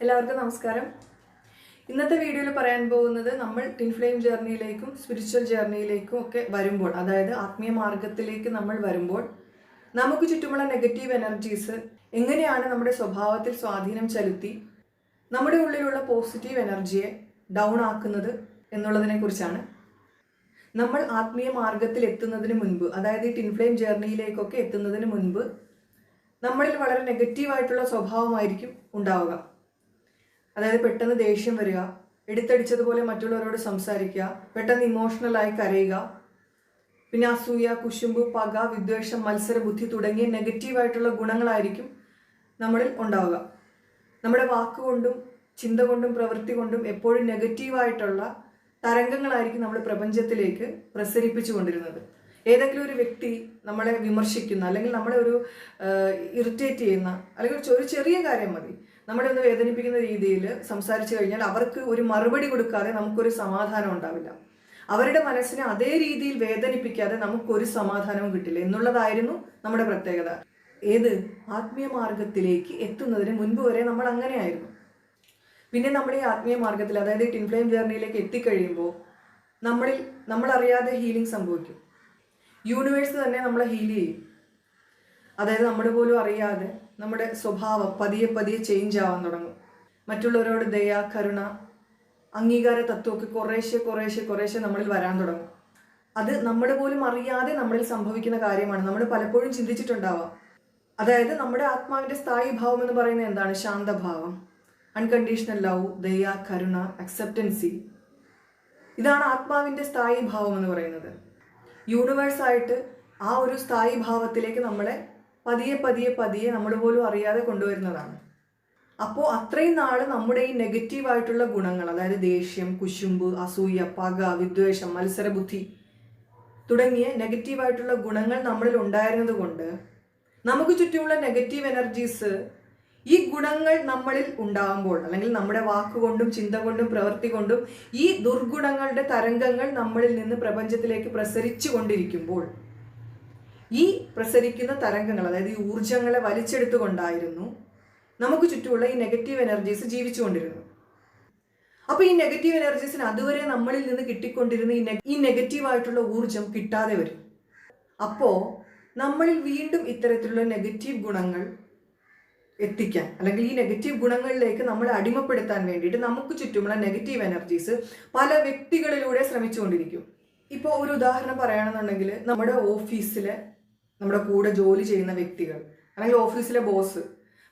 എല്ലാവർക്കും നമസ്കാരം. ഇന്നത്തെ വീഡിയോയിൽ പറയാൻ പോകുന്നത് നമ്മൾ ടിൻ ഫ്ലെയിം ജേർണിയിലേക്കും സ്പിരിച്വൽ ജേർണിയിലേക്കും ഒക്കെ വരുമ്പോൾ അതായത് ആത്മീയ മാർഗത്തിലേക്ക് നമ്മൾ വരുമ്പോൾ നമുക്ക് ചുറ്റുമുള്ള നെഗറ്റീവ് എനർജീസ് എങ്ങനെയാണ് നമ്മുടെ സ്വഭാവത്തിൽ സ്വാധീനം ചെലുത്തി നമ്മുടെ ഉള്ളിലുള്ള പോസിറ്റീവ് എനർജിയെ ഡൗൺ ആക്കുന്നത് എന്നുള്ളതിനെക്കുറിച്ചാണ് നമ്മൾ ആത്മീയ മാർഗത്തിൽ എത്തുന്നതിന് മുൻപ് അതായത് ഈ ടിൻഫ്ലെയിം ജേർണിയിലേക്കൊക്കെ എത്തുന്നതിന് മുൻപ് നമ്മളിൽ വളരെ നെഗറ്റീവായിട്ടുള്ള സ്വഭാവമായിരിക്കും ഉണ്ടാവുക. അതായത് പെട്ടെന്ന് ദേഷ്യം വരിക എടുത്തടിച്ചതുപോലെ മറ്റുള്ളവരോട് സംസാരിക്കുക പെട്ടെന്ന് ഇമോഷണലായി കരയുക പിന്നെ അസൂയ കുശുമ്പ് പക വിദ്വേഷം മത്സര ബുദ്ധി തുടങ്ങിയ നെഗറ്റീവായിട്ടുള്ള ഗുണങ്ങളായിരിക്കും നമ്മളിൽ ഉണ്ടാവുക. നമ്മുടെ വാക്കുകൊണ്ടും ചിന്ത കൊണ്ടും പ്രവൃത്തി കൊണ്ടും എപ്പോഴും നെഗറ്റീവായിട്ടുള്ള തരംഗങ്ങളായിരിക്കും നമ്മൾ പ്രപഞ്ചത്തിലേക്ക് പ്രസരിപ്പിച്ചു കൊണ്ടിരുന്നത്. ഏതെങ്കിലും ഒരു വ്യക്തി നമ്മളെ വിമർശിക്കുന്ന അല്ലെങ്കിൽ നമ്മളെ ഒരു ഇറിറ്റേറ്റ് ചെയ്യുന്ന അല്ലെങ്കിൽ ഒരു ചെറിയ കാര്യം മതി. നമ്മളെ ഒന്ന് വേദനിപ്പിക്കുന്ന രീതിയിൽ സംസാരിച്ചു കഴിഞ്ഞാൽ അവർക്ക് ഒരു മറുപടി കൊടുക്കാതെ നമുക്കൊരു സമാധാനം ഉണ്ടാവില്ല. അവരുടെ മനസ്സിനെ അതേ രീതിയിൽ വേദനിപ്പിക്കാതെ നമുക്കൊരു സമാധാനവും കിട്ടില്ല. എന്നുള്ളതായിരുന്നു നമ്മുടെ പ്രത്യേകത. ഏത്? ആത്മീയ മാർഗത്തിലേക്ക് എത്തുന്നതിന് മുൻപ് വരെ നമ്മൾ അങ്ങനെയായിരുന്നു. പിന്നെ നമ്മുടെ ഈ ആത്മീയ മാർഗത്തിൽ അതായത് ടിൻഫ്ലെയിം ജേർണിയിലേക്ക് എത്തിക്കഴിയുമ്പോൾ നമ്മളിൽ നമ്മളറിയാതെ ഹീലിംഗ് സംഭവിക്കും. യൂണിവേഴ്സ് തന്നെ നമ്മളെ ഹീൽ ചെയ്യും. അതായത് നമ്മൾ പോലും അറിയാതെ നമ്മുടെ സ്വഭാവം പതിയെ പതിയെ ചേഞ്ച് ആവാൻ തുടങ്ങും. മറ്റുള്ളവരോട് ദയ കരുണ അംഗീകാര തത്വമൊക്കെ കുറേശ്ശെ കുറേശ്ശെ കുറേശ്ശെ നമ്മളിൽ വരാൻ തുടങ്ങും. അത് നമ്മൾ പോലും അറിയാതെ നമ്മളിൽ സംഭവിക്കുന്ന കാര്യമാണ്. നമ്മൾ പലപ്പോഴും ചിന്തിച്ചിട്ടുണ്ടാവാം. അതായത് നമ്മുടെ ആത്മാവിന്റെ സ്ഥായി ഭാവം എന്ന് പറയുന്നത് എന്താണ്? ശാന്തഭാവം. അൺകണ്ടീഷണൽ ലവ് ദയ കരുണ അക്സെപ്റ്റൻസി ഇതാണ് ആത്മാവിന്റെ സ്ഥായി ഭാവം എന്ന് പറയുന്നത്. യൂണിവേഴ്സായിട്ട് ആ ഒരു സ്ഥായി ഭാവത്തിലേക്ക് നമ്മളെ പതിയെ പതിയെ പതിയെ നമ്മൾ പോലും അറിയാതെ കൊണ്ടുവരുന്നതാണ്. അപ്പോൾ അത്രയും നാൾ നമ്മുടെ ഈ നെഗറ്റീവായിട്ടുള്ള ഗുണങ്ങൾ അതായത് ദേഷ്യം കുശുമ്പ് അസൂയ പക വിദ്വേഷം മത്സരബുദ്ധി തുടങ്ങിയ നെഗറ്റീവായിട്ടുള്ള ഗുണങ്ങൾ നമ്മളിൽ ഉണ്ടായിരുന്നത് കൊണ്ട് നമുക്ക് ചുറ്റുമുള്ള നെഗറ്റീവ് എനർജീസ് ഈ ഗുണങ്ങൾ നമ്മളിൽ ഉണ്ടാകുമ്പോൾ അല്ലെങ്കിൽ നമ്മുടെ വാക്കുകൊണ്ടും ചിന്ത കൊണ്ടും പ്രവൃത്തി കൊണ്ടും ഈ ദുർഗുണങ്ങളുടെ തരംഗങ്ങൾ നമ്മളിൽ നിന്ന് പ്രപഞ്ചത്തിലേക്ക് പ്രസരിച്ചു കൊണ്ടിരിക്കുമ്പോൾ ഈ പ്രസരിക്കുന്ന തരംഗങ്ങൾ അതായത് ഈ ഊർജങ്ങളെ വലിച്ചെടുത്തുകൊണ്ടായിരുന്നു നമുക്ക് ചുറ്റുമുള്ള ഈ നെഗറ്റീവ് എനർജീസ് ജീവിച്ചുകൊണ്ടിരുന്നത്. അപ്പൊ ഈ നെഗറ്റീവ് എനർജീസിന് അതുവരെ നമ്മളിൽ നിന്ന് കിട്ടിക്കൊണ്ടിരുന്ന ഈ ഈ നെഗറ്റീവായിട്ടുള്ള ഊർജം കിട്ടാതെ വരും. അപ്പോ നമ്മളിൽ വീണ്ടും ഇത്തരത്തിലുള്ള നെഗറ്റീവ് ഗുണങ്ങൾ എത്തിക്കാൻ അല്ലെങ്കിൽ ഈ നെഗറ്റീവ് ഗുണങ്ങളിലേക്ക് നമ്മളെ അടിമപ്പെടുത്താൻ വേണ്ടിയിട്ട് നമുക്ക് ചുറ്റുമുള്ള നെഗറ്റീവ് എനർജീസ് പല വ്യക്തികളിലൂടെ ശ്രമിച്ചുകൊണ്ടിരിക്കും. ഇപ്പോൾ ഒരു ഉദാഹരണം പറയുകയാണെന്നുണ്ടെങ്കിൽ നമ്മുടെ ഓഫീസിലെ നമ്മുടെ കൂടെ ജോലി ചെയ്യുന്ന വ്യക്തികൾ അല്ലെങ്കിൽ ഓഫീസിലെ ബോസ്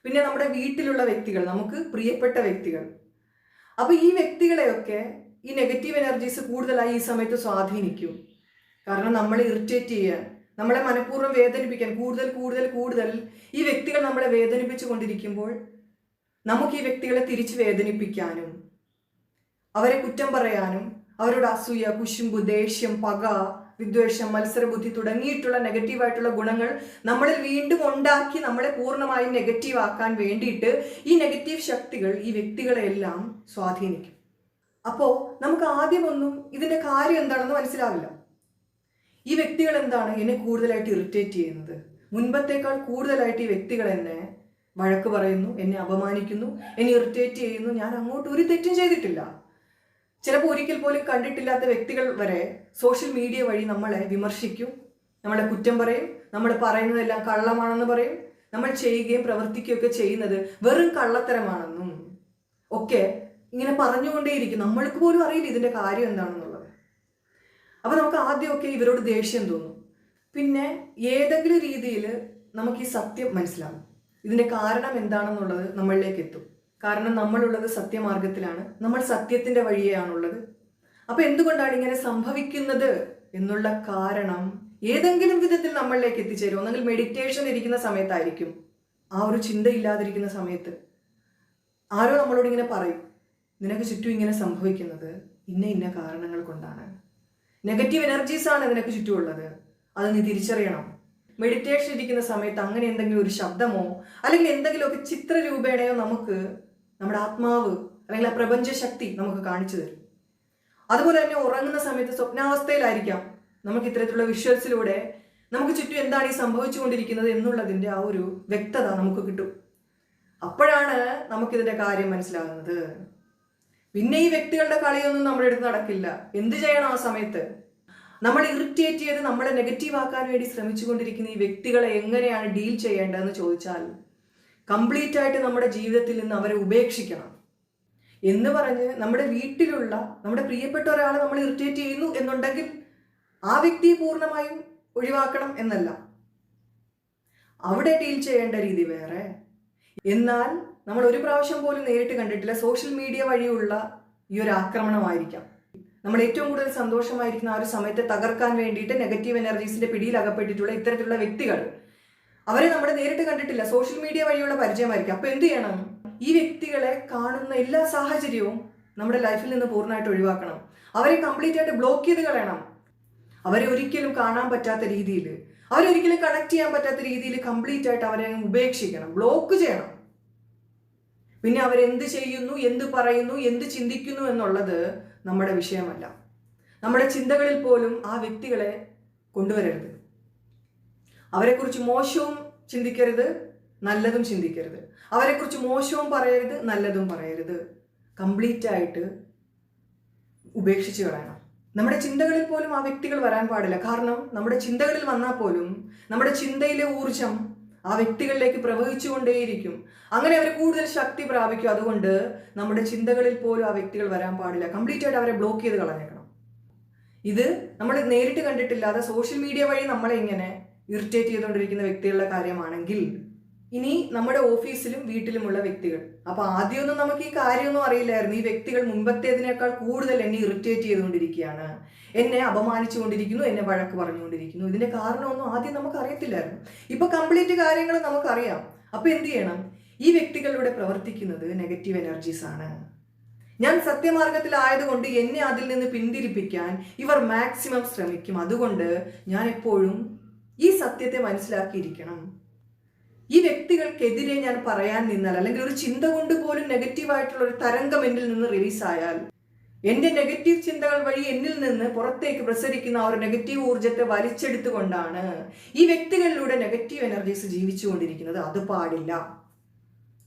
പിന്നെ നമ്മുടെ വീട്ടിലുള്ള വ്യക്തികൾ നമുക്ക് പ്രിയപ്പെട്ട വ്യക്തികൾ. അപ്പോൾ ഈ വ്യക്തികളെയൊക്കെ ഈ നെഗറ്റീവ് എനർജീസ് കൂടുതലായി ഈ സമയത്ത് സ്വാധീനിക്കും. കാരണം നമ്മളെ ഇറിറ്റേറ്റ് ചെയ്യാൻ നമ്മളെ മനഃപൂർവം വേദനിപ്പിക്കാൻ കൂടുതൽ കൂടുതൽ കൂടുതൽ ഈ വ്യക്തികൾ നമ്മളെ വേദനിപ്പിച്ചു കൊണ്ടിരിക്കുമ്പോൾ നമുക്ക് ഈ വ്യക്തികളെ തിരിച്ച് വേദനിപ്പിക്കാനും അവരെ കുറ്റം പറയാനും അവരുടെ അസൂയ കുശുമ്പ് ദേഷ്യം പക വിദ്വേഷം മത്സരബുദ്ധി തുടങ്ങിയിട്ടുള്ള നെഗറ്റീവായിട്ടുള്ള ഗുണങ്ങൾ നമ്മളിൽ വീണ്ടും ഉണ്ടാക്കി നമ്മളെ പൂർണമായും നെഗറ്റീവ് ആക്കാൻ വേണ്ടിയിട്ട് ഈ നെഗറ്റീവ് ശക്തികൾ ഈ വ്യക്തികളെല്ലാം സ്വാധീനിക്കും. അപ്പോൾ നമുക്ക് ആദ്യമൊന്നും ഇതിന്റെ കാര്യം എന്താണെന്ന് മനസ്സിലാവില്ല. ഈ വ്യക്തികൾ എന്താണ് എന്നെ കൂടുതലായിട്ട് ഇറിറ്റേറ്റ് ചെയ്യുന്നത്? മുൻപത്തേക്കാൾ കൂടുതലായിട്ട് ഈ വ്യക്തികൾ എന്നെ വഴക്ക് പറയുന്നു എന്നെ അപമാനിക്കുന്നു എന്നെ ഇറിറ്റേറ്റ് ചെയ്യുന്നു. ഞാൻ അങ്ങോട്ട് ഒരു തെറ്റും ചെയ്തിട്ടില്ല. ചിലപ്പോൾ ഒരിക്കൽ പോലും കണ്ടിട്ടില്ലാത്ത വ്യക്തികൾ വരെ സോഷ്യൽ മീഡിയ വഴി നമ്മളെ വിമർശിക്കും നമ്മളെ കുറ്റം പറയും നമ്മൾ പറയുന്നതെല്ലാം കള്ളമാണെന്ന് പറയും നമ്മൾ ചെയ്യുകയും പ്രവർത്തിക്കുകയും ഒക്കെ ചെയ്യുന്നത് വെറും കള്ളത്തരമാണെന്നും ഒക്കെ ഇങ്ങനെ പറഞ്ഞുകൊണ്ടേയിരിക്കും. നമ്മൾക്ക് പോലും അറിയില്ല ഇതിന്റെ കാര്യം എന്താണെന്നുള്ളത്. അപ്പോൾ നമുക്ക് ആദ്യമൊക്കെ ഇവരോട് ദേഷ്യം തോന്നും. പിന്നെ ഏതെങ്കിലും രീതിയിൽ നമുക്ക് ഈ സത്യം മനസ്സിലാവും. ഇതിന്റെ കാരണം എന്താണെന്നുള്ളത് നമ്മളിലേക്ക് എത്തും. കാരണം നമ്മളുള്ളത് സത്യമാർഗത്തിലാണ്. നമ്മൾ സത്യത്തിന്റെ വഴിയാണുള്ളത്. അപ്പൊ എന്തുകൊണ്ടാണ് ഇങ്ങനെ സംഭവിക്കുന്നത് എന്നുള്ള കാരണം ഏതെങ്കിലും വിധത്തിൽ നമ്മളിലേക്ക് എത്തിച്ചേരും. ഒന്നെങ്കിൽ മെഡിറ്റേഷൻ ഇരിക്കുന്ന സമയത്തായിരിക്കും. ആ ഒരു ചിന്ത ഇല്ലാതിരിക്കുന്ന സമയത്ത് ആരോ നമ്മളോട് ഇങ്ങനെ പറയും നിനക്ക് ചുറ്റും ഇങ്ങനെ സംഭവിക്കുന്നത് ഇന്ന ഇന്ന കാരണങ്ങൾ കൊണ്ടാണ്. നെഗറ്റീവ് എനർജീസ് ആണ് നിനക്ക് ചുറ്റുമുള്ളത്. അത് നീ തിരിച്ചറിയണം. മെഡിറ്റേഷൻ ഇരിക്കുന്ന സമയത്ത് അങ്ങനെ എന്തെങ്കിലും ഒരു ശബ്ദമോ അല്ലെങ്കിൽ എന്തെങ്കിലുമൊക്കെ ചിത്രരൂപേണയോ നമുക്ക് നമ്മുടെ ആത്മാവ് അല്ലെങ്കിൽ ആ പ്രപഞ്ച ശക്തി നമുക്ക് കാണിച്ചു തരും. അതുപോലെ തന്നെ ഉറങ്ങുന്ന സമയത്ത് സ്വപ്നാവസ്ഥയിലായിരിക്കാം. നമുക്ക് ഇത്തരത്തിലുള്ള വിഷ്വൽസിലൂടെ നമുക്ക് ചുറ്റും എന്താണ് ഈ സംഭവിച്ചുകൊണ്ടിരിക്കുന്നത് എന്നുള്ളതിന്റെ ആ ഒരു വ്യക്തത നമുക്ക് കിട്ടും. അപ്പോഴാണ് നമുക്കിതിന്റെ കാര്യം മനസ്സിലാകുന്നത്. പിന്നെ ഈ വ്യക്തികളുടെ കളിയൊന്നും നമ്മുടെ അടുത്ത് നടക്കില്ല. എന്ത് ചെയ്യണം ആ സമയത്ത്? നമ്മൾ ഇറിറ്റേറ്റ് ചെയ്ത് നമ്മളെ നെഗറ്റീവ് ആക്കാൻ വേണ്ടി ശ്രമിച്ചുകൊണ്ടിരിക്കുന്ന ഈ വ്യക്തികളെ എങ്ങനെയാണ് ഡീൽ ചെയ്യേണ്ടതെന്ന് ചോദിച്ചാൽ കംപ്ലീറ്റ് ആയിട്ട് നമ്മുടെ ജീവിതത്തിൽ നിന്ന് അവരെ ഉപേക്ഷിക്കണം. എന്ന് പറഞ്ഞ് നമ്മുടെ വീട്ടിലുള്ള നമ്മുടെ പ്രിയപ്പെട്ട ഒരാളെ നമ്മൾ ഇറിറ്റേറ്റ് ചെയ്യുന്നു എന്നുണ്ടെങ്കിൽ ആ വ്യക്തിയെ പൂർണമായും ഒഴിവാക്കണം എന്നല്ല. അവിടെ ഡീൽ ചെയ്യേണ്ട രീതി വേറെ. എന്നാൽ നമ്മൾ ഒരു പ്രാവശ്യം പോലും നേരിട്ട് കണ്ടിട്ടില്ല. സോഷ്യൽ മീഡിയ വഴിയുള്ള ഈ ഒരു ആക്രമണമായിരിക്കാം. നമ്മൾ ഏറ്റവും കൂടുതൽ സന്തോഷമായിരിക്കുന്ന ആ ഒരു സമയത്തെ തകർക്കാൻ വേണ്ടിയിട്ട് നെഗറ്റീവ് എനർജീസിന്റെ പിടിയിൽ അകപ്പെട്ടിട്ടുള്ള ഇത്തരത്തിലുള്ള വ്യക്തികൾ. അവരെ നമ്മൾ നേരിട്ട് കണ്ടിട്ടില്ല. സോഷ്യൽ മീഡിയ വഴിയുള്ള പരിചയമായിരിക്കും. അപ്പൊ എന്ത് ചെയ്യണം? ഈ വ്യക്തികളെ കാണുന്ന എല്ലാ സാഹചര്യവും നമ്മുടെ ലൈഫിൽ നിന്ന് പൂർണമായിട്ട് ഒഴിവാക്കണം. അവരെ കംപ്ലീറ്റ് ആയിട്ട് ബ്ലോക്ക് ചെയ്ത് കളയണം. അവരെ ഒരിക്കലും കാണാൻ പറ്റാത്ത രീതിയിൽ അവരൊരിക്കലും കണക്ട് ചെയ്യാൻ പറ്റാത്ത രീതിയിൽ കംപ്ലീറ്റ് ആയിട്ട് അവരെ ഉപേക്ഷിക്കണം ബ്ലോക്ക് ചെയ്യണം. പിന്നെ അവരെന്ത് ചെയ്യുന്നു എന്ത് പറയുന്നു എന്ത് ചിന്തിക്കുന്നു എന്നുള്ളത് നമ്മുടെ വിഷയമല്ല. നമ്മുടെ ചിന്തകളിൽ പോലും ആ വ്യക്തികളെ കൊണ്ടുവരരുത്. അവരെക്കുറിച്ച് മോശവും ചിന്തിക്കരുത്. നല്ലതും ചിന്തിക്കരുത്. അവരെക്കുറിച്ച് മോശവും പറയരുത് നല്ലതും പറയരുത്. കംപ്ലീറ്റ് ആയിട്ട് ഉപേക്ഷിച്ച് കളയണം. നമ്മുടെ ചിന്തകളിൽ പോലും ആ വ്യക്തികൾ വരാൻ പാടില്ല. കാരണം നമ്മുടെ ചിന്തകളിൽ വന്നാൽ പോലും നമ്മുടെ ചിന്തയിലെ ഊർജം ആ വ്യക്തികളിലേക്ക് പ്രവഹിച്ചുകൊണ്ടേയിരിക്കും. അങ്ങനെ അവർ കൂടുതൽ ശക്തി പ്രാപിക്കും. അതുകൊണ്ട് നമ്മുടെ ചിന്തകളിൽ പോലും ആ വ്യക്തികൾ വരാൻ പാടില്ല. കംപ്ലീറ്റ് ആയിട്ട് അവരെ ബ്ലോക്ക് ചെയ്ത് കളഞ്ഞേക്കണം. ഇത് നമ്മൾ നേരിട്ട് കണ്ടിട്ടില്ലാതെ സോഷ്യൽ മീഡിയ വഴി നമ്മളെ ഇങ്ങനെ ഇറിറ്റേറ്റ് ചെയ്തുകൊണ്ടിരിക്കുന്ന വ്യക്തികളുടെ കാര്യമാണെങ്കിൽ ഇനി നമ്മുടെ ഓഫീസിലും വീട്ടിലുമുള്ള വ്യക്തികൾ. അപ്പൊ ആദ്യമൊന്നും നമുക്ക് ഈ കാര്യമൊന്നും അറിയില്ലായിരുന്നു. ഈ വ്യക്തികൾ മുമ്പത്തേതിനേക്കാൾ കൂടുതൽ എന്നെ ഇറിറ്റേറ്റ് ചെയ്തുകൊണ്ടിരിക്കുകയാണ്. എന്നെ അപമാനിച്ചുകൊണ്ടിരിക്കുന്നു എന്നെ വഴക്ക് പറഞ്ഞുകൊണ്ടിരിക്കുന്നു. ഇതിന്റെ കാരണമൊന്നും ആദ്യം നമുക്ക് അറിയത്തില്ലായിരുന്നു. ഇപ്പൊ കംപ്ലീറ്റ് കാര്യങ്ങൾ നമുക്കറിയാം. അപ്പൊ എന്ത് ചെയ്യണം? ഈ വ്യക്തികളിലൂടെ പ്രവർത്തിക്കുന്നത് നെഗറ്റീവ് എനർജീസ് ആണ്. ഞാൻ സത്യമാർഗത്തിലായതുകൊണ്ട് എന്നെ അതിൽ നിന്ന് പിന്തിരിപ്പിക്കാൻ ഇവർ മാക്സിമം ശ്രമിക്കും. അതുകൊണ്ട് ഞാൻ എപ്പോഴും ഈ സത്യത്തെ മനസ്സിലാക്കിയിരിക്കണം. ഈ വ്യക്തികൾക്കെതിരെ ഞാൻ പറയാൻ നിന്നാൽ അല്ലെങ്കിൽ ഒരു ചിന്ത കൊണ്ട് പോലും നെഗറ്റീവായിട്ടുള്ള ഒരു തരംഗം എന്നിൽ നിന്ന് റിലീസായാൽ എന്റെ നെഗറ്റീവ് ചിന്തകൾ വഴി എന്നിൽ നിന്ന് പുറത്തേക്ക് പ്രസരിക്കുന്ന ആ ഒരു നെഗറ്റീവ് ഊർജത്തെ വലിച്ചെടുത്തുകൊണ്ടാണ് ഈ വ്യക്തികളിലൂടെ നെഗറ്റീവ് എനർജീസ് ജീവിച്ചുകൊണ്ടിരിക്കുന്നത്. അത് പാടില്ല.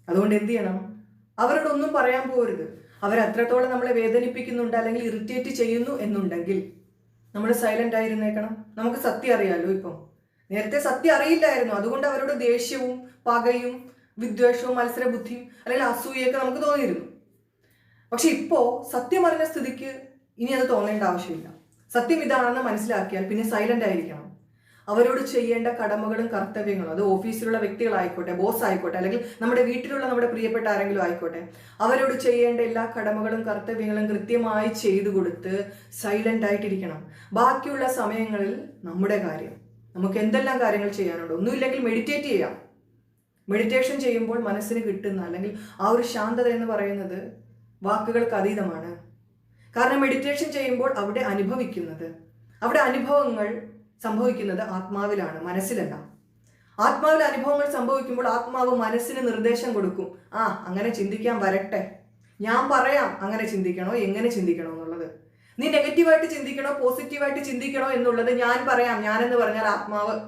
അതുകൊണ്ട് എന്ത് ചെയ്യണം? അവരോടൊന്നും പറയാൻ പോരുത്. അവർ അത്രത്തോളം നമ്മളെ വേദനിപ്പിക്കുന്നുണ്ട് അല്ലെങ്കിൽ ഇറിറ്റേറ്റ് ചെയ്യുന്നു എന്നുണ്ടെങ്കിൽ നമ്മൾ സൈലന്റ് ആയിരുന്നേക്കണം നമുക്ക് സത്യം അറിയാലോ ഇപ്പം. നേരത്തെ സത്യം അറിയില്ലായിരുന്നു. അതുകൊണ്ട് അവരോട് ദേഷ്യവും പകയും വിദ്വേഷവും മത്സര ബുദ്ധിയും അല്ലെങ്കിൽ അസൂയൊക്കെ നമുക്ക് തോന്നിയിരുന്നു. പക്ഷെ ഇപ്പോ സത്യം അറിഞ്ഞ സ്ഥിതിക്ക് ഇനി അത് തോന്നേണ്ട ആവശ്യമില്ല. സത്യം ഇതാണെന്ന് മനസ്സിലാക്കിയാൽ പിന്നെ സൈലന്റ് ആയിരിക്കണം. അവരോട് ചെയ്യേണ്ട കടമകളും കർത്തവ്യങ്ങളും അത് ഓഫീസിലുള്ള വ്യക്തികളായിക്കോട്ടെ ബോസ് ആയിക്കോട്ടെ അല്ലെങ്കിൽ നമ്മുടെ വീട്ടിലുള്ള നമ്മുടെ പ്രിയപ്പെട്ട ആരെങ്കിലും ആയിക്കോട്ടെ അവരോട് ചെയ്യേണ്ട എല്ലാ കടമകളും കർത്തവ്യങ്ങളും കൃത്യമായി ചെയ്തു കൊടുത്ത് സൈലന്റ് ആയിട്ടിരിക്കണം. ബാക്കിയുള്ള സമയങ്ങളിൽ നമ്മുടെ കാര്യം നമുക്ക് എന്തെല്ലാം കാര്യങ്ങൾ ചെയ്യാനുണ്ട്? ഒന്നുമില്ലെങ്കിൽ മെഡിറ്റേറ്റ് ചെയ്യാം. മെഡിറ്റേഷൻ ചെയ്യുമ്പോൾ മനസ്സിന് കിട്ടുന്ന അല്ലെങ്കിൽ ആ ഒരു ശാന്തത എന്ന് പറയുന്നത് വാക്കുകൾക്ക് അതീതമാണ്. കാരണം മെഡിറ്റേഷൻ ചെയ്യുമ്പോൾ അവിടെ അനുഭവിക്കുന്നത് അവിടെ അനുഭവങ്ങൾ സംഭവിക്കുന്നത് ആത്മാവിലാണ് മനസ്സിലല്ല. ആത്മാവിൽ അനുഭവങ്ങൾ സംഭവിക്കുമ്പോൾ ആത്മാവ് മനസ്സിന് നിർദ്ദേശം കൊടുക്കും. ആ അങ്ങനെ ചിന്തിക്കാൻ വരട്ടെ. ഞാൻ പറയാം അങ്ങനെ ചിന്തിക്കണോ എങ്ങനെ ചിന്തിക്കണോ നീ നെഗറ്റീവായിട്ട് ചിന്തിക്കണോ പോസിറ്റീവായിട്ട് ചിന്തിക്കണോ എന്നുള്ളത് ഞാൻ പറയാം. ഞാനെന്ന് പറഞ്ഞാൽ ആത്മാവ്.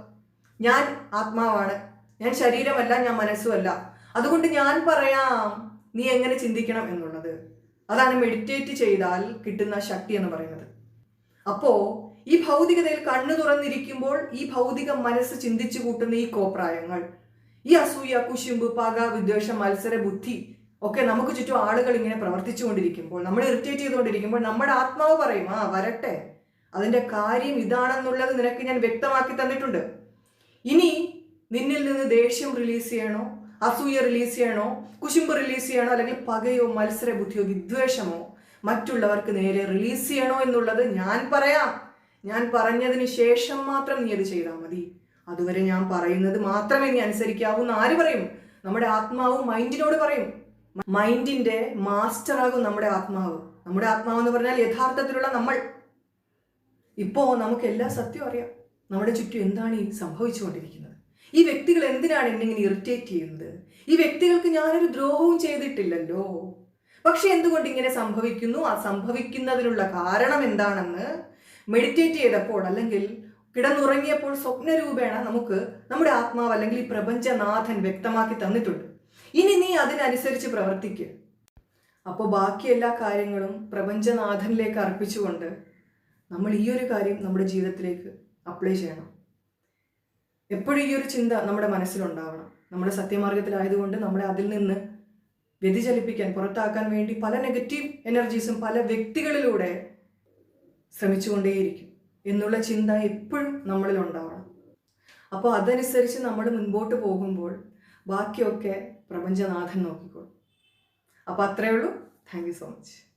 ഞാൻ ആത്മാവാണ്. ഞാൻ ശരീരമല്ല ഞാൻ മനസ്സുമല്ല. അതുകൊണ്ട് ഞാൻ പറയാം നീ എങ്ങനെ ചിന്തിക്കണം എന്നുള്ളത്. അതാണ് മെഡിറ്റേറ്റ് ചെയ്താൽ കിട്ടുന്ന ശക്തി എന്ന് പറയുന്നത്. അപ്പോ ഈ ഭൗതികതയിൽ കണ്ണു തുറന്നിരിക്കുമ്പോൾ ഈ ഭൗതിക മനസ്സ് ചിന്തിച്ചു കൂട്ടുന്ന ഈ കോപ്രായങ്ങൾ ഈ അസൂയ കുശുമ്പ് പക വിദ്വേഷം മത്സര ബുദ്ധി ഒക്കെ നമുക്ക് ചുറ്റും ആളുകൾ ഇങ്ങനെ പ്രവർത്തിച്ചുകൊണ്ടിരിക്കുമ്പോൾ നമ്മൾ ഇറിറ്റേറ്റ് ചെയ്തുകൊണ്ടിരിക്കുമ്പോൾ നമ്മുടെ ആത്മാവ് പറയും ആ വരട്ടെ. അതിന്റെ കാര്യം ഇതാണെന്നുള്ളത് നിനക്ക് ഞാൻ വ്യക്തമാക്കി തന്നിട്ടുണ്ട്. ഇനി നിന്നിൽ നിന്ന് ദേഷ്യം റിലീസ് ചെയ്യണോ? അസൂയ റിലീസ് ചെയ്യണോ? കുശുമ്പ് റിലീസ് ചെയ്യണോ? അല്ലെങ്കിൽ പകയോ മത്സര ബുദ്ധിയോ വിദ്വേഷമോ മറ്റുള്ളവർക്ക് നേരെ റിലീസ് ചെയ്യണോ എന്നുള്ളത് ഞാൻ പറയാം. ഞാൻ പറഞ്ഞതിന് ശേഷം മാത്രം നീ അത് ചെയ്താൽ മതി. അതുവരെ ഞാൻ പറയുന്നത് മാത്രമേ നീ അനുസരിക്കാവൂ എന്ന് ആര് പറയും? നമ്മുടെ ആത്മാവും മൈൻഡിനോട് പറയും. മൈൻഡിന്റെ മാസ്റ്റർ ആകും നമ്മുടെ ആത്മാവ്. നമ്മുടെ ആത്മാവ് എന്ന് പറഞ്ഞാൽ യഥാർത്ഥത്തിലുള്ള നമ്മൾ. ഇപ്പോ നമുക്ക് എല്ലാ സത്യവും അറിയാം. നമ്മുടെ ചുറ്റും എന്താണ് ഈ സംഭവിച്ചുകൊണ്ടിരിക്കുന്നത്? ഈ വ്യക്തികൾ എന്തിനാണ് എന്നെ ഇങ്ങനെ ഇറിറ്റേറ്റ് ചെയ്യുന്നത്? ഈ വ്യക്തികൾക്ക് ഞാനൊരു ദ്രോഹവും ചെയ്തിട്ടില്ലല്ലോ. പക്ഷെ എന്തുകൊണ്ട് ഇങ്ങനെ സംഭവിക്കുന്നു? ആ സംഭവിക്കുന്നതിനുള്ള കാരണം എന്താണെന്ന് മെഡിറ്റേറ്റ് ചെയ്തപ്പോൾ അല്ലെങ്കിൽ കിടന്നുറങ്ങിയപ്പോൾ സ്വപ്നരൂപേണ നമുക്ക് നമ്മുടെ ആത്മാവ് അല്ലെങ്കിൽ ഈ പ്രപഞ്ചനാഥൻ വ്യക്തമാക്കി തന്നിട്ടുണ്ട്. ഇനി നീ അതിനനുസരിച്ച് പ്രവർത്തിക്കുക അപ്പോൾ ബാക്കി എല്ലാ കാര്യങ്ങളും പ്രപഞ്ചനാഥനിലേക്ക് അർപ്പിച്ചുകൊണ്ട് നമ്മൾ ഈ ഒരു കാര്യം നമ്മുടെ ജീവിതത്തിലേക്ക് അപ്ലൈ ചെയ്യണം. എപ്പോഴും ഈ ഒരു ചിന്ത നമ്മുടെ മനസ്സിലുണ്ടാവണം. നമ്മുടെ സത്യമാർഗത്തിലായതുകൊണ്ട് നമ്മളെ അതിൽ നിന്ന് വ്യതിചലിപ്പിക്കാൻ പുറത്താക്കാൻ വേണ്ടി പല നെഗറ്റീവ് എനർജീസും പല വ്യക്തികളിലൂടെ ശ്രമിച്ചുകൊണ്ടേയിരിക്കും എന്നുള്ള ചിന്ത എപ്പോഴും നമ്മളിൽ ഉണ്ടാവണം. അപ്പോൾ അതനുസരിച്ച് നമ്മൾ മുൻപോട്ട് പോകുമ്പോൾ ബാക്കിയൊക്കെ പ്രപഞ്ചനാഥൻ നോക്കിക്കോളും. അപ്പോൾ അത്രയേ ഉള്ളൂ. Thank you so much